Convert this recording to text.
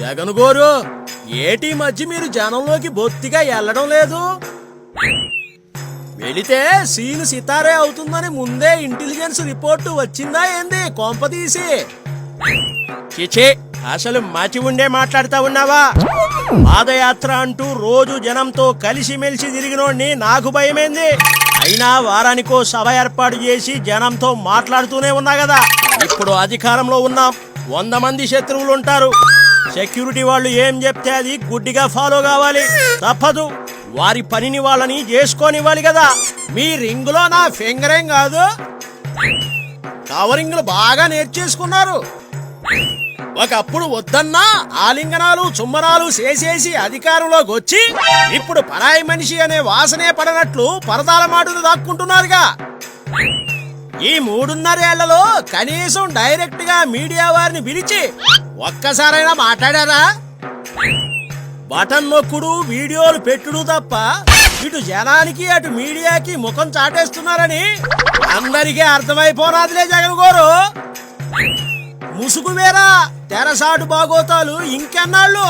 జగన్ గోరు ఏటి మధ్య మీరు జనంలోకి బొత్తిగా వెళ్ళడం లేదు? వెళితే సీన్ సితారే అవుతుందని ముందే ఇంటెలిజెన్స్ రిపోర్టు వచ్చిందా ఏంది? కొంపదీసి చిచే అసలు మచి ఉండే మాట్లాడుతా ఉన్నావా? పాదయాత్ర అంటూ రోజు జనంతో కలిసిమెలిసి తిరిగినోడిని నాకు భయమైంది? అయినా వారానికో సభ ఏర్పాటు చేసి జనంతో మాట్లాడుతూనే ఉన్నా కదా? ఇప్పుడు అధికారంలో ఉన్నాం. వంద మంది శత్రువులు ఉంటారు సెక్యూరిటీ వాళ్ళు ఏం చెప్తే అది గుడ్డిగా ఫాలో కావాలి. తప్పదు. వారి పనిని వాళ్ళని చేసుకోనివ్వాలి కదా. మీ రింగులో నా ఫింగరేం కాదు. కవరింగ్లు బాగా నేర్చేసుకున్నారు. ఒకప్పుడు వద్దన్నా ఆలింగనాలు చుమ్మనాలు చేసేసి అధికారంలోకి వచ్చి ఇప్పుడు పరాయి మనిషి అనే వాసనే పడనట్లు పరదాల మాటలు దాక్కుంటున్నారుగా. ఈ మూడున్నరేళ్ళలో కనీసం డైరెక్ట్గా మీడియా వారిని పిలిచి ఒక్కసారైనా మాట్లాడారా? బటన్ నొక్కుడు వీడియోలు పెట్టుడు తప్ప ఇటు జనానికి అటు మీడియాకి ముఖం చాటేస్తున్నారని అందరికీ అర్థమైపోరాదులే జగన్ గోరు. ముసుగు వేరా తెరసాటు బాగోతాలు ఇంకెన్నాళ్ళు?